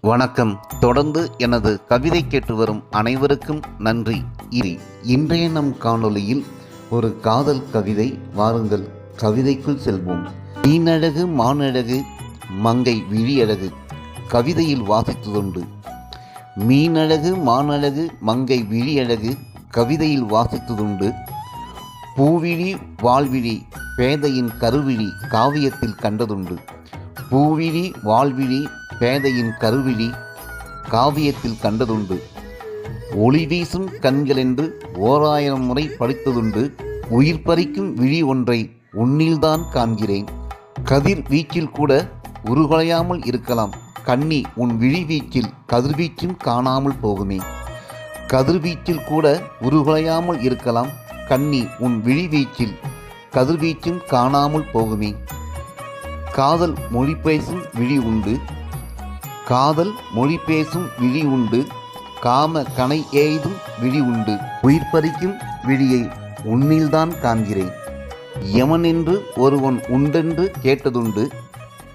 வணக்கம். தொடர்ந்து எனது கவிதை கேட்டு வரும் அனைவருக்கும் நன்றி. இனி இன்றைய நம் காணொளியில் ஒரு காதல் கவிதை. வாருங்கள் கவிதைக்குள் செல்வோம். மீனழகு மானழகு மங்கை விழியழகு கவிதையில் வாசித்ததுண்டு. மீனழகு மானழகு மங்கை விழியழகு கவிதையில் வாசித்ததுண்டு. பூவிழி வாழ்விழி பேதையின் கருவிழி காவியத்தில் கண்டதுண்டு. பூவிழி வாழ்விழி பேதையின் கருவிழி காவியத்தில் கண்டதுண்டு. ஒளி வீசும் கண்களென்று ஓராயிரம் முறை படித்ததுண்டு. உயிர் பறிக்கும் விழி ஒன்றை உன்னில்தான் காண்கிறேன். கதிர் வீச்சில் கூட உருகுலையாமல் இருக்கலாம். கண்ணி உன் விழி வீச்சில் கதிர்வீச்சும் காணாமல் போகுமே. கதிர்வீச்சில் கூட உருகுலையாமல் இருக்கலாம். கண்ணி உன் விழி வீச்சில் கதிர்வீச்சும் காணாமல் போகுமே. காதல் மொழி பேசும் விழி உண்டு. காதல் மொழி பேசும் விழி உண்டு காம கனை எய்தும் விழி உண்டு. உயிர் பறிக்கும் விழியை உன்னில்தான் காண்கிறேன். எவன் என்று ஒருவன் உண்டென்று கேட்டதுண்டு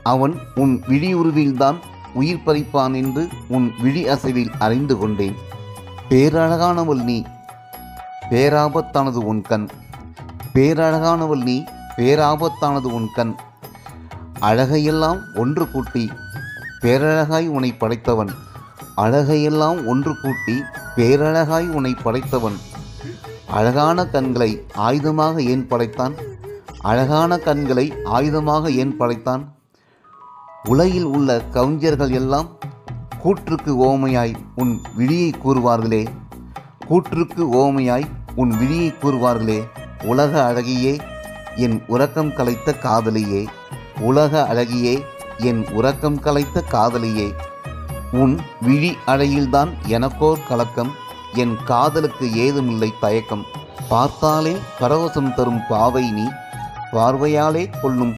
அவன் உன் விழியுருவில்தான் உயிர் பறிப்பான் என்று உன் விழி அசைவில் அறிந்து கொண்டேன். பேரழகானவள் நீ பேராபத்தானது உன் கண். பேரழகானவள் நீ பேராபத்தானது உன் கண். அழகையெல்லாம் ஒன்று கூட்டி பேரழகாய் உன்னை படைத்தவன். அழகையெல்லாம் ஒன்று கூட்டி பேரழகாய் உன்னை படைத்தவன். அழகான கண்களை ஆயுதமாக ஏன் படைத்தான்? அழகான கண்களை ஆயுதமாக ஏன் படைத்தான்? உலகில் உள்ள கவிஞர்கள் எல்லாம் கூற்றுக்கு ஓமையாய் உன் விழியை கூறுவார்களே. கூற்றுக்கு ஓமையாய் உன் விழியை கூறுவார்களே. உலக அழகியே என் உறக்கம் கலைத்த காதலியே. உலக அழகியே என் உறக்கம் கலைத்த காதலியே உன் விழி அழையில்தான் எனக்கோர் கலக்கம் என் காதலுக்கு ஏதுமில்லை தயக்கம். பார்த்தாலே பரவசம் தரும் பாவை நீ பார்வையாலே கொள்ளும்